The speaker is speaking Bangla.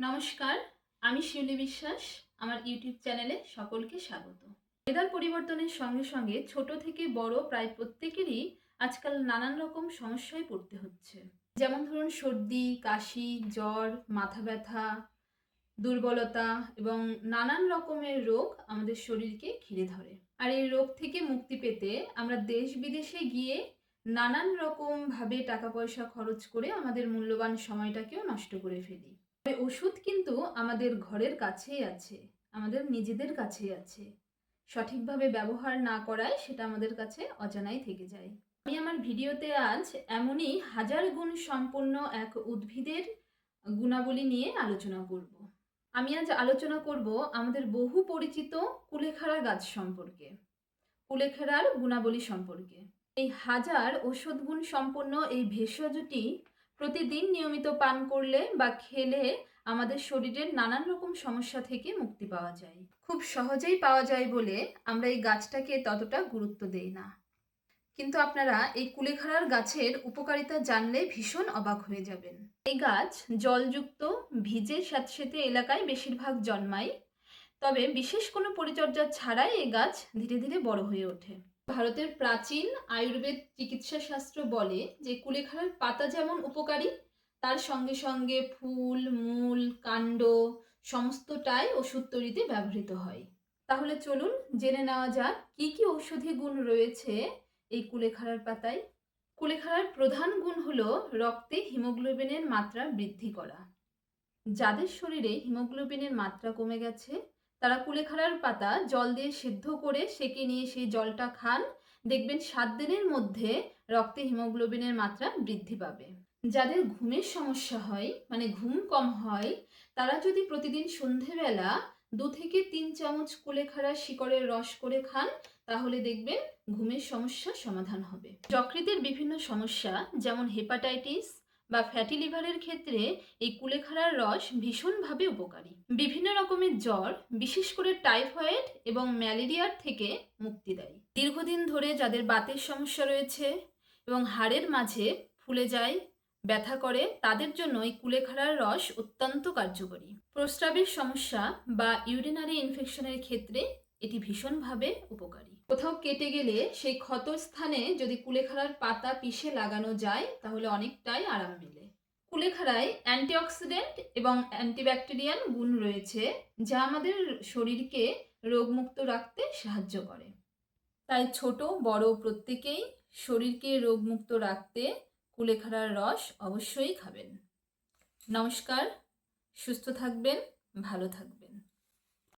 নমস্কার, আমি শিউলি বিশ্বাস, আমার ইউটিউব চ্যানেলে সকলকে স্বাগত। ওয়েদার পরিবর্তনের সঙ্গে সঙ্গে ছোট থেকে বড় প্রায় প্রত্যেকেরই আজকাল নানান রকম সমস্যায় পড়তে হচ্ছে। যেমন ধরুন সর্দি, কাশি, জ্বর, মাথা ব্যথা, দুর্বলতা এবং নানান রকমের রোগ আমাদের শরীরকে ঘিরে ধরে। আর এই রোগ থেকে মুক্তি পেতে আমরা দেশ বিদেশে গিয়ে নানান রকম ভাবে টাকা পয়সা খরচ করে আমাদের মূল্যবান সময়টাকেও নষ্ট করে ফেলি। তবে ওষুধ কিন্তু আমাদের ঘরের কাছেই আছে, আমাদের নিজেদের কাছেই আছে। সঠিকভাবে ব্যবহার না করায় সেটা আমাদের কাছে অজানাই থেকে যায়। আমি আমার ভিডিওতে আজ এমনই হাজার গুণ সম্পন্ন এক উদ্ভিদের গুণাবলী নিয়ে আলোচনা করব। আমি আজ আলোচনা করব আমাদের বহু পরিচিত কুলেখাড়া গাছ সম্পর্কে, কুলেখাড়ার গুণাবলী সম্পর্কে। এই হাজার ওষুধ গুণ সম্পন্ন এই ভেষজটি প্রতিদিন নিয়মিত পান করলে বা খেলে আমাদের শরীরের নানান রকম সমস্যা থেকে মুক্তি পাওয়া যায়। খুব সহজেই পাওয়া যায় বলে আমরা এই গাছটাকে ততটা গুরুত্ব দেই না। কিন্তু আপনারা এই কুলেখাড়ার গাছের উপকারিতা জানলে ভীষণ অবাক হয়ে যাবেন। এই গাছ জলযুক্ত, ভিজে স্যাঁতসেঁতে এলাকায় বেশিরভাগ জন্মায়, তবে বিশেষ কোনো পরিচর্যা ছাড়াই এই গাছ ধীরে ধীরে বড় হয়ে ওঠে। ভারতের প্রাচীন আয়ুর্বেদ চিকিৎসা শাস্ত্র বলে যে কুলেখাড়ার পাতা যেমন উপকারী, তার সঙ্গে সঙ্গে ফুল, মূল, কাণ্ড সমস্তটাই ওষুধ তৈরিতে ব্যবহৃত হয়। তাহলে চলুন জেনে নেওয়া যাক কি কি ঔষধি গুণ রয়েছে এই কুলেখাড়ার পাতায়। কুলেখাড়ার প্রধান গুণ হলো রক্তে হিমোগ্লোবিনের মাত্রা বৃদ্ধি করা। যাদের শরীরে হিমোগ্লোবিনের মাত্রা কমে গেছে তারা কুলেখাড়ার পাতা জল দিয়ে সেদ্ধ করে সেকে নিয়ে সেই জলটা খান। দেখবেন সাত দিনের মধ্যে রক্তে হিমোগ্লোবিনের মাত্রা বৃদ্ধি পাবে। যাদের ঘুমের সমস্যা হয় মানে ঘুম কম হয়, তারা যদি প্রতিদিন সন্ধেবেলা দু থেকে তিন চামচ কুলেখাড়া শিকড়ের রস করে খান, তাহলে দেখবেন ঘুমের সমস্যা সমাধান হবে। যকৃতের বিভিন্ন সমস্যা, যেমন হেপাটাইটিস বা ফ্যাটি লিভারের ক্ষেত্রে এই কুলেখাড়ার রস ভীষণভাবে উপকারী। বিভিন্ন রকমের জ্বর, বিশেষ করে টাইফয়েড এবং ম্যালেরিয়ার থেকে মুক্তি দেয়। দীর্ঘদিন ধরে যাদের বাতের সমস্যা রয়েছে এবং হাড়ের মাঝে ফুলে যায়, ব্যথা করে, তাদের জন্য এই কুলেখাড়ার রস অত্যন্ত কার্যকরী। প্রস্রাবের সমস্যা বা ইউরিনারি ইনফেকশনের ক্ষেত্রে এটি ভীষণভাবে উপকারী। কোথাও কেটে গেলে সেই ক্ষত স্থানে যদি কুলেখাড়ার পাতা পিষে লাগানো যায়, তাহলে অনেকটাই আরাম মেলে। কুলেখাড়ায় অ্যান্টিঅক্সিডেন্ট এবং অ্যান্টিব্যাকটেরিয়ান গুণ রয়েছে, যা আমাদের শরীরকে রোগমুক্ত রাখতে সাহায্য করে। তাই ছোট, বড় প্রত্যেকেই শরীরকে রোগমুক্ত রাখতে কুলেখাড়ার রস অবশ্যই খাবেন। নমস্কার, সুস্থ থাকবেন, ভালো থাকবেন।